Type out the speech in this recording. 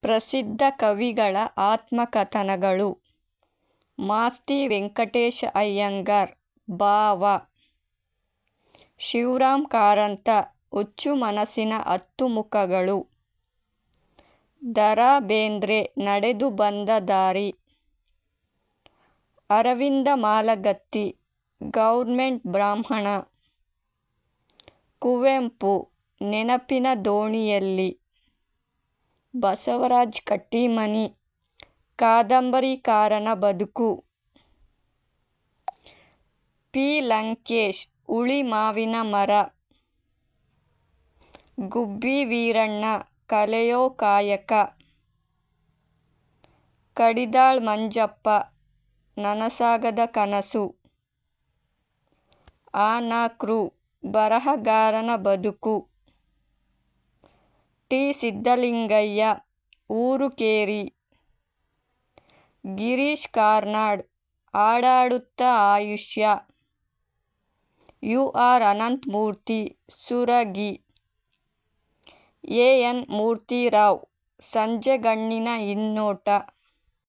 ಪ್ರಸಿದ್ಧ ಕವಿಗಳ ಆತ್ಮಕಥನಗಳು. ಮಾಸ್ತಿ ವೆಂಕಟೇಶ ಅಯ್ಯಂಗಾರ್, ಭಾವ. ಶಿವರಾಮ್ ಕಾರಂತ, ಹುಚ್ಚು ಮನಸ್ಸಿನ ಹತ್ತು ಮುಖಗಳು. ದ ಬೇಂದ್ರೆ ನಡೆದು ಬಂದ ದಾರಿ. ಅರವಿಂದ ಮಾಲಗತ್ತಿ, ಗೌರ್ಮೆಂಟ್ ಬ್ರಾಹ್ಮಣ. ಕುವೆಂಪು, ನೆನಪಿನ ದೋಣಿಯಲ್ಲಿ. ಬಸವರಾಜ್ ಕಟ್ಟೀಮನಿ ಕಾದಂಬರಿಕಾರನ ಬದುಕು. ಪಿ. ಲಂಕೇಶ್ ಉಳಿ ಮಾವಿನ ಮರ. ಗುಬ್ಬಿ ವೀರಣ್ಣ, ಕಲೆಯೋ ಕಾಯಕ. ಕಡಿದಾಳ್ ಮಂಜಪ್ಪ, ನನಸಾಗದ ಕನಸು. ಆ ನ ಕೃ ಬರಹಗಾರನ ಬದುಕು. ಟಿ ಸಿದ್ದಲಿಂಗಯ್ಯ ಊರು ಕೇರಿ Girish Karnad, Aadaadutha Aayushya U R Ananthamurthy, Suragi A N Murthyrao, Sanjegannina Hinnota.